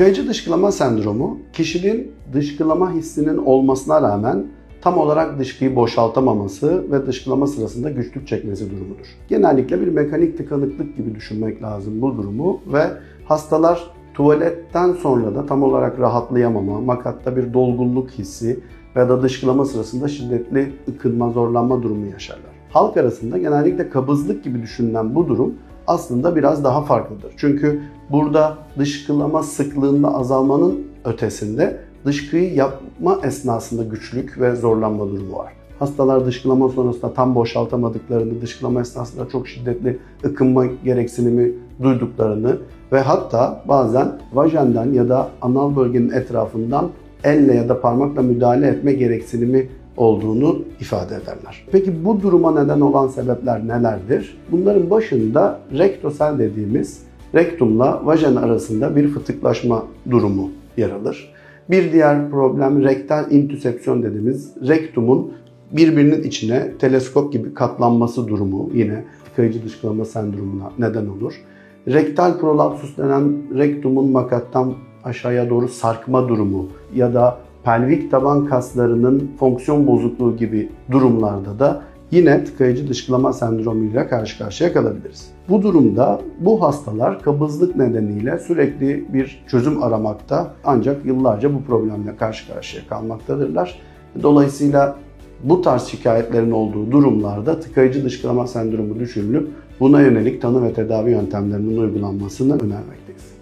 Tıkayıcı dışkılama sendromu kişinin dışkılama hissinin olmasına rağmen tam olarak dışkıyı boşaltamaması ve dışkılama sırasında güçlük çekmesi durumudur. Genellikle bir mekanik tıkanıklık gibi düşünmek lazım bu durumu ve hastalar tuvaletten sonra da tam olarak rahatlayamama, makatta bir dolgunluk hissi ya da dışkılama sırasında şiddetli ıkınma, zorlanma durumu yaşarlar. Halk arasında genellikle kabızlık gibi düşünülen bu durum aslında biraz daha farklıdır. Çünkü burada dışkılama sıklığında azalmanın ötesinde dışkıyı yapma esnasında güçlük ve zorlanma durumu var. Hastalar dışkılama sonrasında tam boşaltamadıklarını, dışkılama esnasında çok şiddetli ıkınma gereksinimi duyduklarını ve hatta bazen vajenden ya da anal bölgenin etrafından elle ya da parmakla müdahale etme gereksinimi olduğunu ifade ederler. Peki bu duruma neden olan sebepler nelerdir? Bunların başında rektosel dediğimiz rektumla vajen arasında bir fıtıklaşma durumu yer alır. Bir diğer problem rektal intüsepsiyon dediğimiz rektumun birbirinin içine teleskop gibi katlanması durumu yine tıkayıcı dışkılama sendromuna neden olur. Rektal prolapsus denen rektumun makattan aşağıya doğru sarkma durumu ya da pelvik taban kaslarının fonksiyon bozukluğu gibi durumlarda da yine tıkayıcı dışkılama sendromuyla karşı karşıya kalabiliriz. Bu durumda bu hastalar kabızlık nedeniyle sürekli bir çözüm aramakta ancak yıllarca bu problemle karşı karşıya kalmaktadırlar. Dolayısıyla bu tarz şikayetlerin olduğu durumlarda tıkayıcı dışkılama sendromu düşünülüp buna yönelik tanı ve tedavi yöntemlerinin uygulanmasını önermekteyiz.